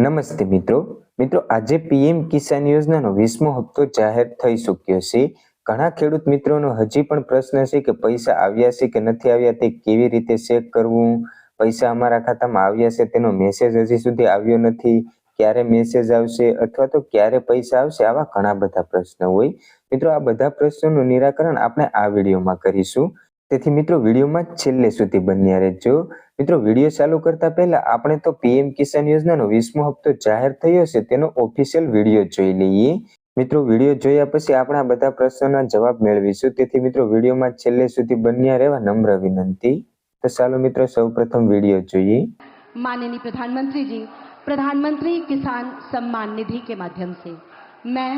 નમસ્તે મિત્રો. મિત્રો, આજે પીએમ કિસાન યોજનાનો વીસમો હપ્તો જાહેર થઈ ચૂક્યો છે. ઘણા ખેડૂત મિત્રોનો હજી પણ પ્રશ્ન છે કે પૈસા આવ્યા છે કે નથી આવ્યા, તે કેવી રીતે ચેક કરવું? પૈસા અમારા ખાતામાં આવ્યા છે, તેનો મેસેજ હજી સુધી આવ્યો નથી. ક્યારે મેસેજ આવશે અથવા તો ક્યારે પૈસા આવશે, આવા ઘણા બધા પ્રશ્નો હોય. મિત્રો, આ બધા પ્રશ્નોનું નિરાકરણ આપણે આ વિડીયોમાં કરીશું. તેથી મિત્રો વિડીયોમાં છેલ્લે સુધી બન્યા રહેજો મિત્રો વિડીયો ચાલુ કરતા પહેલા આપણે તો પીએમ કિસાન યોજનાનો વીસમો હપ્તો જાહેર થયો છે તેનો ઓફિશિયલ વિડીયો જોઈ લઈએ મિત્રો વિડીયો જોયા પછી આપણે આ બધા પ્રશ્નોના જવાબ મેળવીશું તેથી મિત્રો વિડીયોમાં છેલ્લે સુધી બન્યા રહેવા નમ્ર વિનંતી તો ચાલો મિત્રો સૌપ્રથમ વિડીયો જોઈએ माननीय प्रधानमंत्री जी प्रधानमंत्री किसान सम्मान निधि के माध्यम से मैं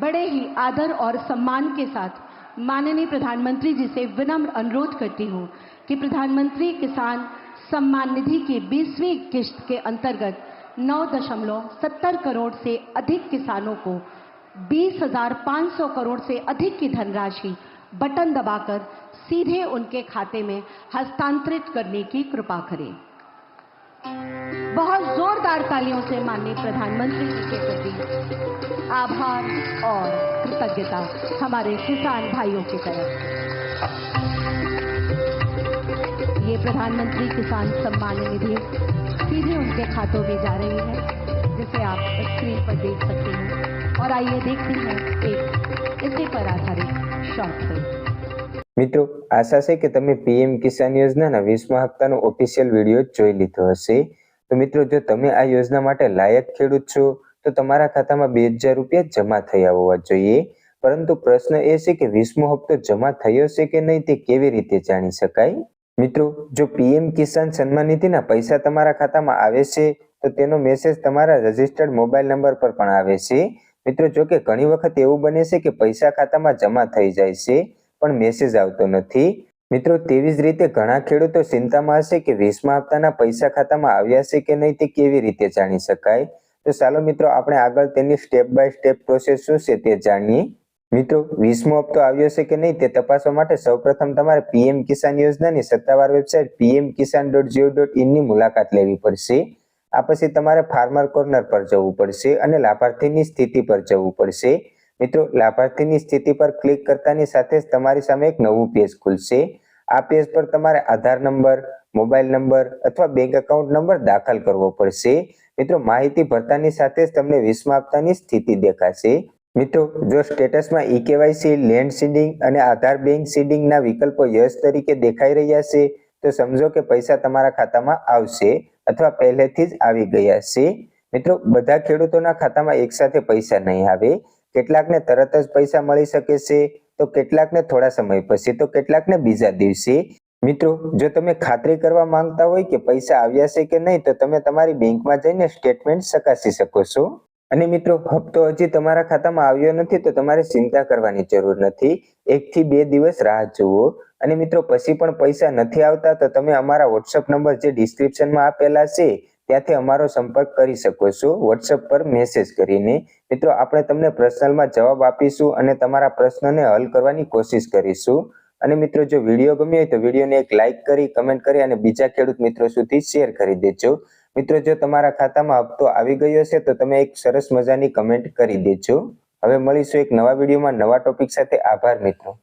बड़े ही आदर और सम्मान के साथ माननीय प्रधानमंत्री जी से विनम्र अनुरोध करती हूँ कि प्रधानमंत्री किसान सम्मान निधि की बीसवीं किश्त के अंतर्गत नौ दशमलव सत्तर करोड़ से अधिक किसानों को बीस हज़ार पाँच सौ करोड़ से अधिक की धनराशि बटन दबाकर सीधे उनके खाते में हस्तांतरित करने की कृपा करें। बहुत जोरदार तालियों से माननीय प्रधानमंत्री जी के प्रति आभार और कृतज्ञता हमारे किसान भाइयों की तरफ ये प्रधानमंत्री किसान सम्मान निधि सीधे उनके खातों में जा रही है जिसे आप स्क्रीन पर देख सकते हैं और आइए देखते हैं एक इसी पर आधारित शॉर्ट फिल्म મિત્રો આશા છે કે તમે પીએમ કિસાન યોજનાના વીસમા હપ્તાનો ઓફિશિયલ વિડીયો જોઈ લીધો હશે તો મિત્રો, જો તમે આ યોજના માટે લાયક ખેડૂત છો, તો તમારા ખાતામાં બે હજાર રૂપિયા જમા થયા હોવા જોઈએ. પરંતુ પ્રશ્ન એ છે કે વીસમો હપ્તો જમા થયો છે કે નહીં તે કેવી રીતે જાણી શકાય? મિત્રો, જો પીએમ કિસાન સન્માન નિધિના પૈસા તમારા ખાતામાં આવે છે, તો તેનો મેસેજ તમારા રજિસ્ટર્ડ મોબાઈલ નંબર પર પણ આવે છે. મિત્રો, જો કે ઘણી વખત એવું બને છે કે પૈસા ખાતામાં જમા થઈ જાય છે, પણ મેસેજ આવતો નથી. મિત્રો તેવી જ રીતે ઘણા ખેડૂતો ચિંતામાં હશે કે વીસમા હપ્તાના પૈસા ખાતામાં આવ્યા છે કે નહીં તે કેવી રીતે જાણી શકાય? તો ચાલો મિત્રો, આપણે આગળ તેની સ્ટેપ બાય સ્ટેપ પ્રોસેસ શું છે તે જાણીએ. મિત્રો, વીસમો હપ્તો આવ્યો છે કે નહીં તે તપાસવા માટે સૌપ્રથમ તમારે પીએમ કિસાન યોજનાની સત્તાવાર website PM Kisan dot gov dot ઇનની મુલાકાત લેવી પડશે. આ પછી તમારે ફાર્મર કોર્નર પર જવું પડશે અને લાભાર્થીની સ્થિતિ પર જવું પડશે. મિત્રો, લાભાર્થીની સ્થિતિ પર ક્લિક કરતાની સાથે જ તમારી સામે એક નવું પેજ ખુલશે. આ પેજ પર તમારે આધાર નંબર મોબાઈલ નંબર અથવા બેંક એકાઉન્ટ નંબર દાખલ કરવો પડશે. મિત્રો, માહિતી ભરતાની સાથે જ તમને વીસમા સ્થિતિ દેખાશે. મિત્રો, જો સ્ટેટસમાં ઈ કેવાયસી લેન્ડ સીડિંગ અને આધાર બેંક સીડિંગના વિકલ્પો યસ તરીકે દેખાઈ રહ્યા છે, તો સમજો કે પૈસા તમારા ખાતામાં આવશે અથવા પહેલેથી જ આવી ગયા છે. મિત્રો, બધા ખેડૂતોના ખાતામાં એકસાથે પૈસા નહીં આવે. કેટલાકને તરત જ પૈસા મળી શકે છે, તો કેટલાકને થોડા સમય પછી, તો કેટલાકને બીજા દિવસે. મિત્રો, જો તમે ખાતરી કરવા માંગતા હોય કે પૈસા આવ્યા છે કે નહીં, તો તમે તમારી બેંકમાં જઈને સ્ટેટમેન્ટ ચકાસી શકો છો. અને મિત્રો, હપ્તો હજી તમારા ખાતામાં આવ્યો નથી, તો તમારે ચિંતા કરવાની જરૂર નથી. એક થી બે દિવસ રાહ જુઓ. અને મિત્રો, પછી પણ પૈસા નથી આવતા, તો તમે અમારા વોટ્સઅપ નંબર જે ડિસ્ક્રિપ્શનમાં આપેલા છે ત્યાંથી અમારો સંપર્ક કરી શકો છો. વોટ્સઅપ પર મેસેજ કરીને. મિત્રો, આપણે તમને પર્સનલમાં જવાબ આપીશું અને તમારા પ્રશ્નને હલ કરવાની કોશિશ કરીશું. અને મિત્રો, જો વીડિયો ગમ્યો હોય તો વિડીયોને એક લાઇક કરી કમેન્ટ કરી અને બીજા ખેડૂત મિત્રો સુધી શેર કરી દેજો. મિત્રો, જો તમારા ખાતામાં હપ્તો આવી ગયો છે તો તમે એક સરસ મજાની કમેન્ટ કરી દેજો. હવે મળીશું એક નવા વિડીયોમાં નવા ટોપિક સાથે. આભાર મિત્રો.